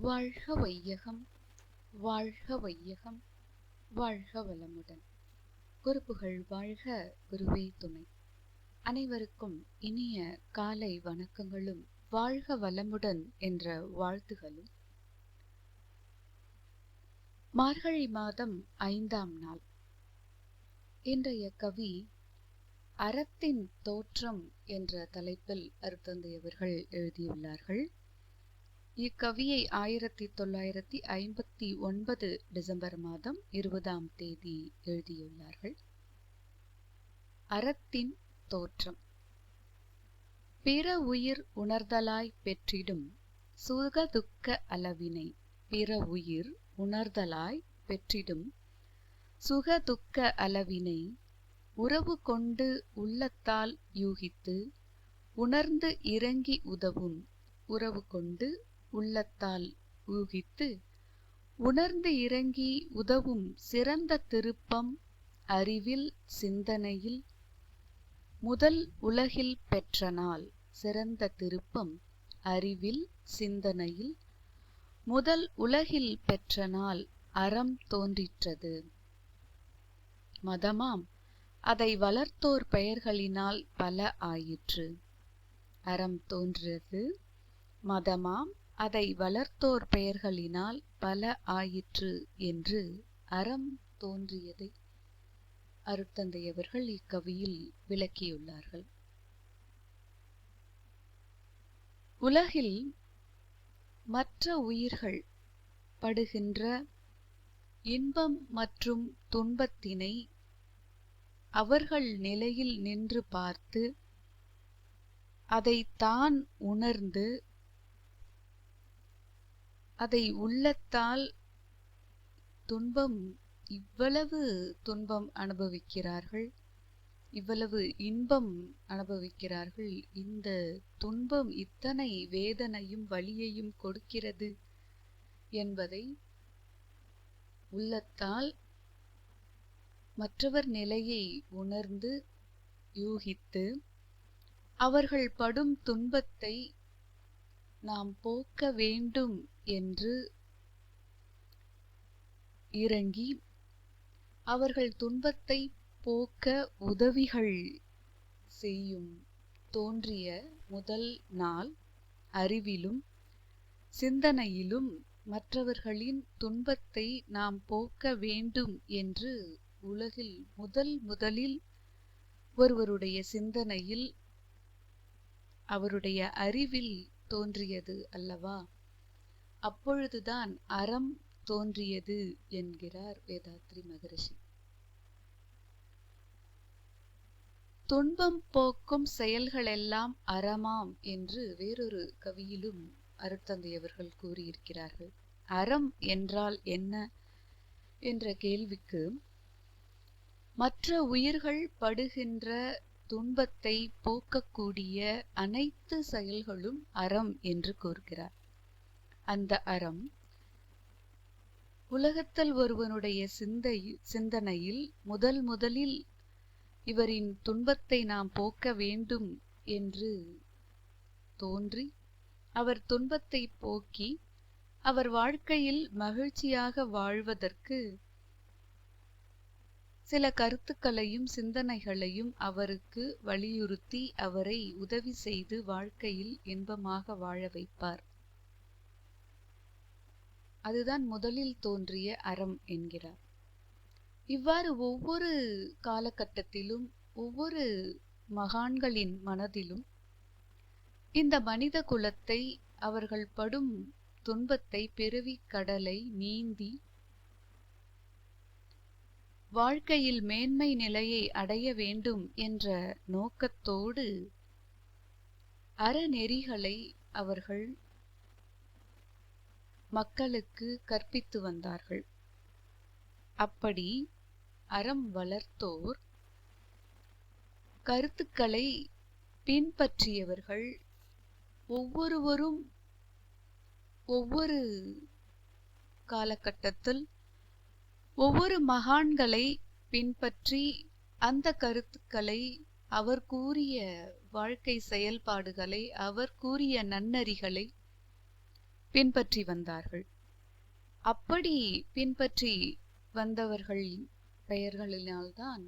வாழ்க வையகம் வாழ்க வையகம் வாழ்க வளமுடன். குருப்புகள் வாழ்க குருவே துணை. அனைவருக்கும் இனிய காலை வணக்கங்களும் வாழ்க வளமுடன் என்ற வாழ்த்துகளும். மார்கழி மாதம் ஐந்தாம் நாள். இன்றைய கவி அறத்தின் தோற்றம் என்ற தலைப்பில் அருத்தந்தையவர்கள் எழுதியுள்ளார்கள். இக்கவியை ஆயிரத்தி தொள்ளாயிரத்தி ஐம்பத்தி ஒன்பது டிசம்பர் மாதம் இருபதாம் தேதி எழுதியுள்ளார்கள். அறத்தின் தோற்றம். பிற உயிர் உணர்தலாய் பெற்றிடும் சுகதுக்க அளவினை பிற உயிர் உணர்தலாய் பெற்றிடும் சுகதுக்க அளவினை உறவு கொண்டு உள்ளத்தால் யூகித்து உணர்ந்து இறங்கி உதவும் உறவு கொண்டு உள்ளத்தால் ஊகித்து உணர்ந்து இறங்கி உதவும் சிறந்த திருப்பம் அறிவில் சிந்தனையில் முதல் உலகில் பெற்ற நாள். சிறந்த திருப்பம் அறிவில் சிந்தனையில் முதல் உலகில் பெற்ற நாள் அறம் தோன்றிற்றது. மதமாம் அதை வளர்த்தோர் பெயர்களினால் பல ஆயிற்று. அறம் தோன்றியது மதமாம் அதை வளர்த்தோர் பெயர்களினால் பல ஆயிற்று என்று அறம் தோன்றியதை அருத்தந்தையவர்கள் இக்கவியில் விளக்கியுள்ளார்கள். உலகில் மற்ற உயிர்கள் படுகின்ற இன்பம் மற்றும் துன்பத்தினை அவர்கள் நிலையில் நின்று பார்த்து அதை தான் உணர்ந்து அதை உள்ளத்தால் துன்பம் இவ்வளவு துன்பம் அனுபவிக்கிறார்கள் இவ்வளவு இன்பம் அனுபவிக்கிறார்கள் இந்த துன்பம் இத்தனை வேதனையும் வலியையும் கொடுக்கிறது என்பதை உள்ளத்தால் மற்றவர் நிலையை உணர்ந்து யூகித்து அவர்கள் படும் துன்பத்தை நாம் போக்க வேண்டும் என்று இறங்கி அவர்கள் துன்பத்தை போக்க உதவிகள் செய்யும் தோன்றிய முதல் நாள் அறிவிலும் சிந்தனையிலும் மற்றவர்களின் துன்பத்தை நாம் போக்க வேண்டும் என்று உலகில் முதல் முதலில் ஒருவருடைய சிந்தனையில் அவருடைய அறிவில் தோன்றியது அல்லவா? அப்பொழுதுதான் அறம் தோன்றியது என்கிறார் வேதாத்ரி மகரிஷி. துன்பம் போக்கும் செயல்களெல்லாம் அறமாம் என்று வேறொரு கவியிலும் அருட்தந்தையவர்கள் கூறியிருக்கிறார்கள். அறம் என்றால் என்ன? என்ற கேள்விக்கு மற்ற உயிர்கள் படுகின்ற துன்பத்தை போக்கக்கூடிய அனைத்து செயல்களும் அறம் என்று கூறுகிறார். அந்த அறம் உலகத்தில் ஒருவனுடைய சிந்தை சிந்தனையில் முதல் முதலில் இவரின் துன்பத்தை நாம் போக்க வேண்டும் என்று தோன்றி அவர் துன்பத்தை போக்கி அவர் வாழ்க்கையில் மகிழ்ச்சியாக வாழ்வதற்கு சில கருத்துக்களையும் சிந்தனைகளையும் அவருக்கு வலியுறுத்தி அவரை உதவி செய்து வாழ்க்கையில் இன்பமாக வாழ வைப்பார். அதுதான் முதலில் தோன்றிய அறம் என்கிறார். இவ்வாறு ஒவ்வொரு காலகட்டத்திலும் ஒவ்வொரு மகான்களின் மனதிலும் இந்த மனித குலத்தை அவர்கள் படும் துன்பத்தை பிறவி கடலை நீந்தி வாழ்க்கையில் மேன்மை நிலையை அடைய வேண்டும் என்ற நோக்கத்தோடு அறநெறிகளை அவர்கள் மக்களுக்கு கற்பித்து வந்தார்கள். அப்படி அறம் வளர்த்தோர் கருத்துக்களை பின்பற்றியவர்கள் ஒவ்வொருவரும் ஒவ்வொரு காலகட்டத்தில் ஒவ்வொரு மகான்களை பின்பற்றி அந்த கருத்துக்களை அவர் கூறிய வாழ்க்கை செயல்பாடுகளை அவர் கூறிய நன்னறிகளை பின்பற்றி வந்தார்கள். அப்படி பின்பற்றி வந்தவர்களின் பெயர்களினால்தான்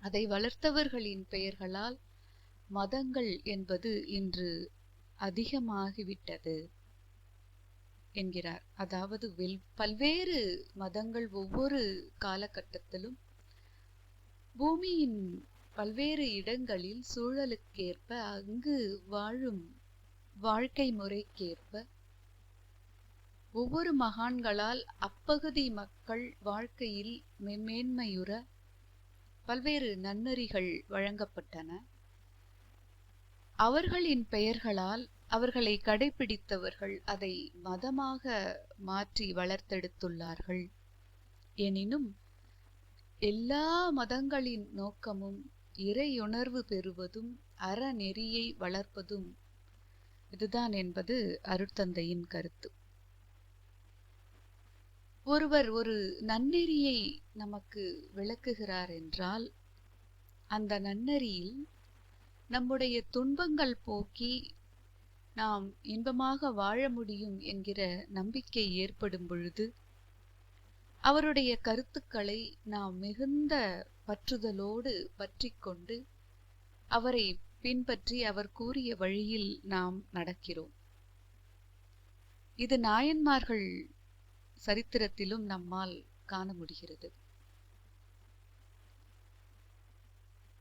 அதை வளர்த்தவர்களின் பெயர்களால் மதங்கள் என்பது இன்று அதிகமாகிவிட்டது. என்கிறார். அதாவது பல்வேறு மதங்கள் ஒவ்வொரு காலகட்டத்திலும் பூமியின் பல்வேறு இடங்களில் சூழலுக்கேற்ப அங்கு வாழும் வாழ்க்கை முறைக்கேற்ப ஒவ்வொரு மகான்களால் அப்பகுதி மக்கள் வாழ்க்கையில் மேன்மையுற பல்வேறு நன்னறிகள் வழங்கப்பட்டன. அவர்களின் பெயர்களால் அவர்களை கடைபிடித்தவர்கள் அதை மதமாக மாற்றி வளர்த்தெடுத்துள்ளார்கள். எனினும் எல்லா மதங்களின் நோக்கமும் இறையுணர்வு பெறுவதும் அறநெறியை வளர்ப்பதும் இதுதான் என்பது அருட்தந்தையின் கருத்து. ஒருவர் ஒரு நன்னெறியை நமக்கு விளக்குகிறார் என்றால் அந்த நன்னெறியில் நம்முடைய துன்பங்கள் போக்கி நாம் இன்பமாக வாழ முடியும் என்கிற நம்பிக்கை ஏற்படும் பொழுது அவருடைய கருத்துக்களை நாம் மிகுந்த பற்றுதலோடு பற்றி கொண்டு அவரை பின்பற்றி அவர் கூறிய வழியில் நாம் நடக்கிறோம். இது நாயன்மார்கள் சரித்திரத்திலும் நம்மால் காண முடிகிறது.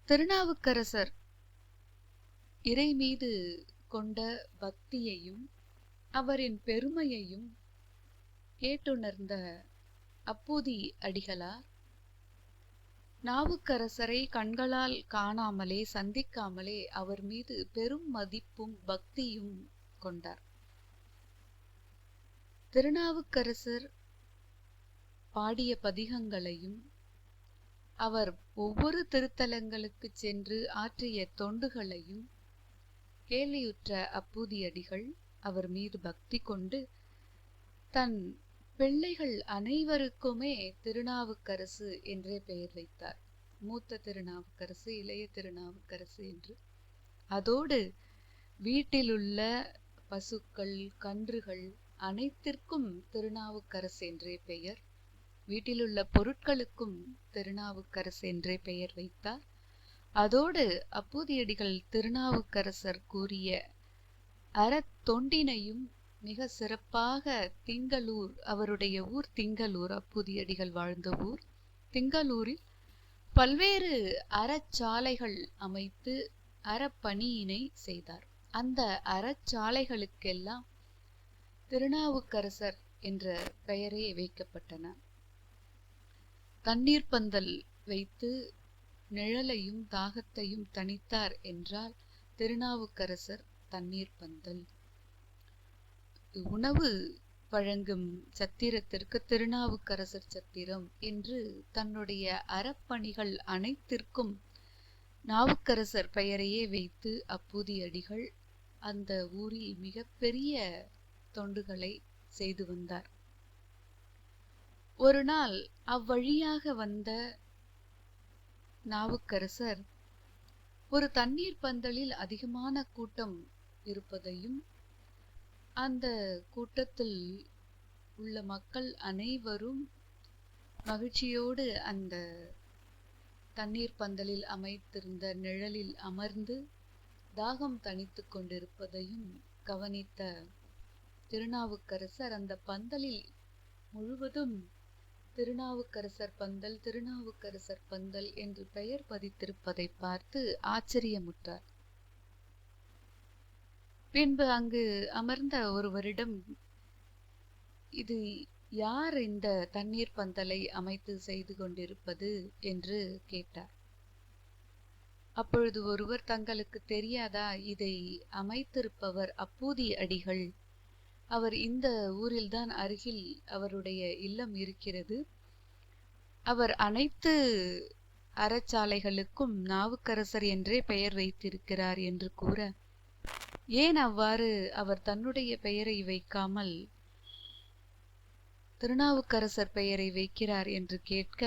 திருநாவுக்கரசர் இறை மீது கொண்ட பக்தியையும் அவரின் பெருமையையும் கேட்டுணர்ந்த அப்பூதி அடிகளார் நாவுக்கரசரை கண்களால் காணாமலே சந்திக்காமலே அவர் மீது பெரும் மதிப்பும் பக்தியும் கொண்டார். திருநாவுக்கரசர் பாடிய பதிகங்களையும் அவர் ஒவ்வொரு திருத்தலங்களுக்கு சென்று ஆற்றிய தொண்டுகளையும் கேலியுற்ற அப்பூதியடிகள் அவர் மீது பக்தி கொண்டு தன் பிள்ளைகள் அனைவருக்குமே திருநாவுக்கரசு என்றே பெயர் வைத்தார். மூத்த திருநாவுக்கரசு இளைய திருநாவுக்கரசு என்று. அதோடு வீட்டிலுள்ள பசுக்கள் கன்றுகள் அனைத்திற்கும் திருநாவுக்கரசு என்றே பெயர். வீட்டிலுள்ள பொருட்களுக்கும் திருநாவுக்கரசு என்றே பெயர் வைத்தார். அதோடு அப்பூதியடிகள் திருநாவுக்கரசர் கூறிய அறத்தொண்டினையும் மிக சிறப்பாக திங்களூர் அவருடைய ஊர் திங்களூர் அப்பூதியடிகள் வாழ்ந்த ஊர் திங்களூரில் பல்வேறு அறச்சாலைகள் அமைத்து அறப்பணியினை செய்தார். அந்த அறச்சாலைகளுக்கெல்லாம் திருநாவுக்கரசர் என்ற பெயரே வைக்கப்பட்டன. தண்ணீர் பந்தல் வைத்து நிழலையும் தாகத்தையும் தணித்தார் என்றால் திருநாவுக்கரசர் தண்ணீர் பந்தல். உணவு வழங்கும் சத்திரத்திற்கு திருநாவுக்கரசர் சத்திரம் என்று தன்னுடைய அறப்பணிகள் அனைத்திற்கும் நாவுக்கரசர் பெயரையே வைத்து அப்பூதியடிகள் அந்த ஊரில் மிகப்பெரிய தொண்டுகளை செய்து வந்தார். ஒரு நாள் அவ்வழியாக வந்த நாவுக்கரசர் ஒரு தண்ணீர் பந்தலில் அதிகமான கூட்டம் இருப்பதையும் அந்த கூட்டத்தில் உள்ள மக்கள் அனைவரும் மகிழ்ச்சியோடு அந்த தண்ணீர் பந்தலில் அமைத்திருந்த நிழலில் அமர்ந்து தாகம் தணித்து கொண்டிருப்பதையும் கவனித்த திருநாவுக்கரசர் அந்த பந்தலில் முழுவதும் திருநாவுக்கரசர் பந்தல் திருநாவுக்கரசர் பந்தல் என்று பெயர் பதித்திருப்பதை பார்த்து ஆச்சரியமுற்றார். பின்பு அங்கு அமர்ந்த ஒருவரிடம் இது யார் இந்த தண்ணீர் பந்தலை அமைத்து செய்து கொண்டிருப்பது என்று கேட்டார். அப்பொழுது ஒருவர் தங்களுக்கு தெரியாதா இதை அமைத்திருப்பவர் அப்பூதி அடிகள் அவர் இந்த ஊரில்தான் அருகில் அவருடைய இல்லம் இருக்கிறது. அவர் அனைத்து அறச்சாலைகளுக்கும் நாவுக்கரசர் என்றே பெயர் வைத்திருக்கிறார் என்று கூற ஏன் அவ்வாறு அவர் தன்னுடைய பெயரை வைக்காமல் திருநாவுக்கரசர் பெயரை வைக்கிறார் என்று கேட்க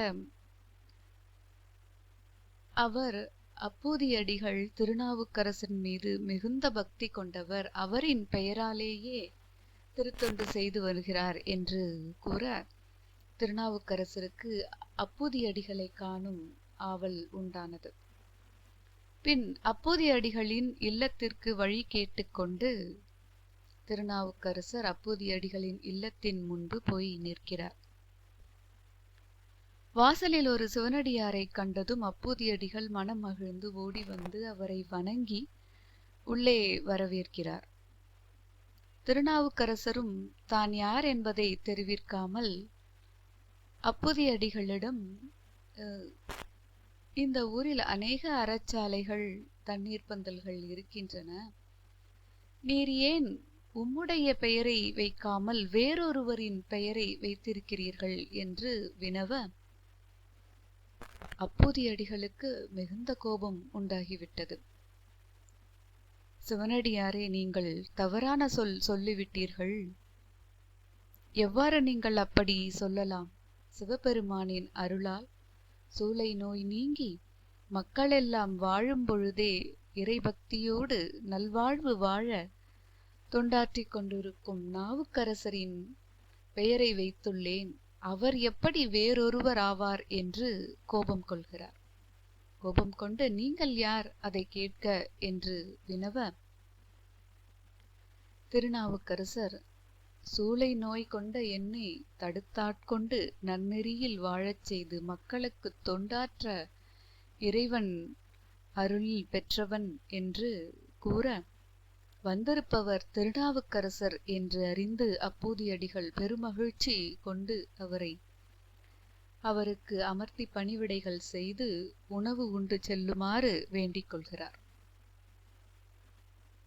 அவர் அப்பூதியடிகள் திருநாவுக்கரசன் மீது மிகுந்த பக்தி கொண்டவர். அவரின் பெயராலேயே திருத்தொண்டு செய்து வருகிறார் என்று கூற திருநாவுக்கரசருக்கு அப்பூதியடிகளை காணும் ஆவல் உண்டானது. பின் அப்பூதியடிகளின் இல்லத்திற்கு வழி கேட்டுக்கொண்டு திருநாவுக்கரசர் அப்பூதியடிகளின் இல்லத்தின் முன்பு போய் நிற்கிறார். வாசலில் ஒரு சிவனடியாரை கண்டதும் அப்பூதியடிகள் மனம் மகிழ்ந்து ஓடி வந்து அவரை வணங்கி உள்ளே வரவேற்கிறார். திருநாவுக்கரசரும் தான் யார் என்பதை தெரிவிக்காமல் அப்புதியடிகளிடம் "அஹ், இந்த ஊரில் அநேக அறச்சாலைகள் தண்ணீர் பந்தல்கள் இருக்கின்றன. நீர் ஏன் உம்முடைய பெயரை வைக்காமல் வேறொருவரின் பெயரை வைத்திருக்கிறீர்கள் என்று வினவ அப்போதியடிகளுக்கு மிகுந்த கோபம் உண்டாகிவிட்டது. சிவனடியாரே நீங்கள் தவறான சொல் சொல்லிவிட்டீர்கள். எவ்வாறு நீங்கள் அப்படி சொல்லலாம்? சிவபெருமானின் அருளால் சூளை நோய் நீங்கி மக்களெல்லாம் வாழும் பொழுதே இறைபக்தியோடு நல்வாழ்வு வாழ தொண்டாற்றிக் கொண்டிருக்கும் நாவுக்கரசரின் பெயரை வைத்துள்ளேன். அவர் எப்படி வேறொருவர் ஆவார் என்று கோபம் கொள்கிறார். கோபம் கொண்டு நீங்கள் யார்? அதை கேட்க என்று வினவ திருநாவுக்கரசர் சூளை நோய் கொண்ட என்னை தடுத்தாட்கொண்டு நன்னெறியில் வாழச் செய்து மக்களுக்கு தொண்டாற்ற இறைவன் அருளில் பெற்றவன் என்று கூற வந்திருப்பவர் திருநாவுக்கரசர் என்று அறிந்து அப்பூதியடிகள் பெருமகிழ்ச்சி கொண்டு அவரை அவருக்கு அமர்த்தி பணிவிடைகள் செய்து உணவு உண்டு செல்லுமாறு வேண்டிக் கொள்கிறார்.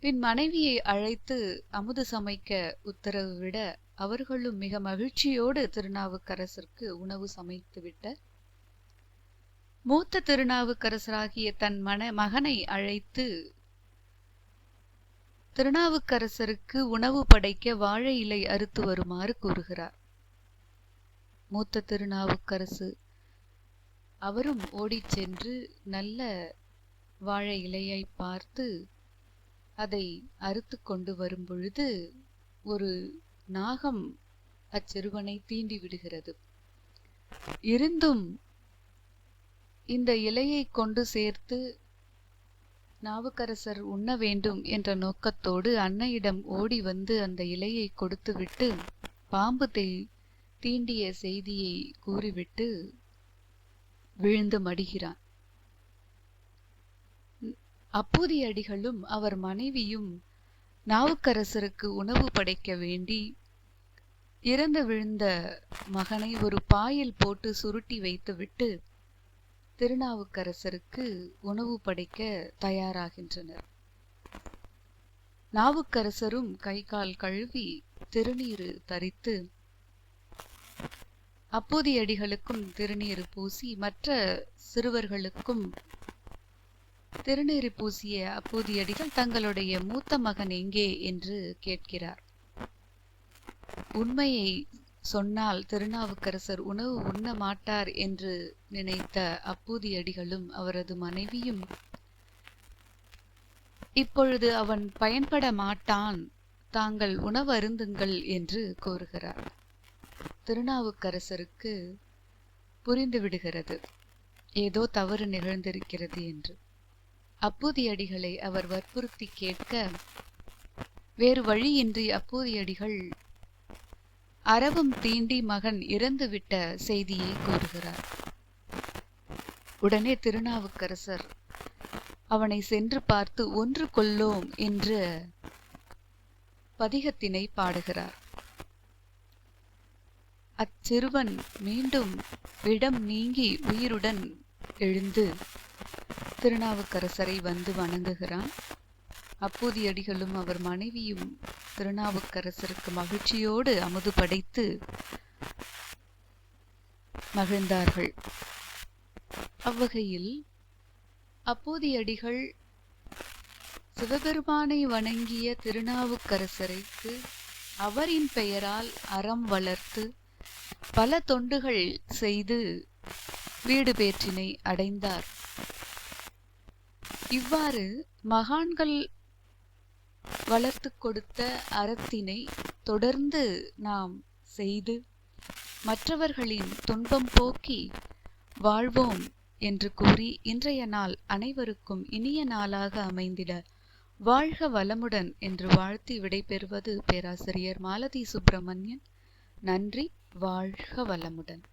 பின் மனைவியை அழைத்து அமுது சமைக்க உத்தரவு விட அவர்களும் மிக மகிழ்ச்சியோடு திருநாவுக்கரசருக்கு உணவு சமைத்துவிட்ட மூத்த திருநாவுக்கரசராகிய தன் மன மகனை அழைத்து திருநாவுக்கரசருக்கு உணவு படைக்க வாழை இலை அறுத்து வருமாறு கூறுகிறார். மூத்த திருநாவுக்கரசு. அவரும் ஓடிச் சென்று நல்ல வாழை இலையை பார்த்து அதை அறுத்து கொண்டு வரும் பொழுது ஒரு நாகம் அச்சிறுவனை தீண்டி விடுகிறது. இருந்தும் இந்த இலையை கொண்டு சேர்த்து நாவுக்கரசர் உண்ண வேண்டும் என்ற நோக்கத்தோடு அன்னையிடம் ஓடி வந்து அந்த இலையை கொடுத்துவிட்டு பாம்பு தே தீண்டிய செய்தியை கூறிவிட்டு விழுந்து மடிகிறான். அப்பூதியடிகளும் அவர் மனைவியும் நாவுக்கரசருக்கு உணவு படைக்க வேண்டி இறந்து விழுந்த மகனை ஒரு பாயில் போட்டு சுருட்டி வைத்துவிட்டு திருநாவுக்கரசருக்கு உணவு படைக்க தயாராகின்றனர். நாவுக்கரசரும் கை கால் கழுவி திருநீறு தரித்து அப்போதியடிகளுக்கும் திருநீர் பூசி மற்ற சிறுவர்களுக்கும் திருநீர் பூசிய அப்போதியடிகள் தங்களுடைய மூத்த மகன் எங்கே என்று கேட்கிறார். உண்மையை சொன்னால் திருநாவுக்கரசர் உணவு உண்ண மாட்டார் என்று நினைத்த அப்பூதியடிகளும் அவரது மனைவியும் இப்பொழுது அவன் பயன்பட மாட்டான் தாங்கள் உணவு அருந்துங்கள் என்று கூறுகிறார். திருநாவுக்கரசருக்கு புரிந்துவிடுகிறது. ஏதோ தவறு நிகழ்ந்திருக்கிறது என்று. அப்பூதியடிகளை அவர் வற்புறுத்தி கேட்க வேறு வழியின்றி அப்பூதியடிகள் அறவும் தீண்டி மகன் இறந்துவிட்ட செய்தியை கூறுகிறார். உடனே திருநாவுக்கரசர் அவனை சென்று பார்த்து ஒன்று கொல்லோம் என்று பதிகத்தினை பாடுகிறார். அச்சிறுவன் மீண்டும் விடம் நீங்கி உயிருடன் எழுந்து திருநாவுக்கரசரை வந்து வணங்குகிறான். அப்பூதியடிகளும் அவர் மனைவியும் திருநாவுக்கரசருக்கு மகிழ்ச்சியோடு அமுது படைத்து மகிழ்ந்தார்கள். அவ்வகையில் அப்பூதியடிகள் சிவபெருமானை வணங்கிய திருநாவுக்கரசரைக்கு அவரின் பெயரால் அறம் வளர்த்து பல தொண்டுகள் செய்து வீடு பேற்றினை அடைந்தார். இவ்வாறு மகான்கள் வளர்த்து கொடுத்த அறத்தினை தொடர்ந்து நாம் செய்து மற்றவர்களின் துன்பம் போக்கி வாழ்வோம் என்று கூறி இன்றைய நாள் அனைவருக்கும் இனிய நாளாக அமைந்திட வாழ்க வளமுடன் என்று வாழ்த்தி விடைபெறுவது பேராசிரியர் மாலதி சுப்பிரமணியன். நன்றி. வாழ்க வளமுடன்.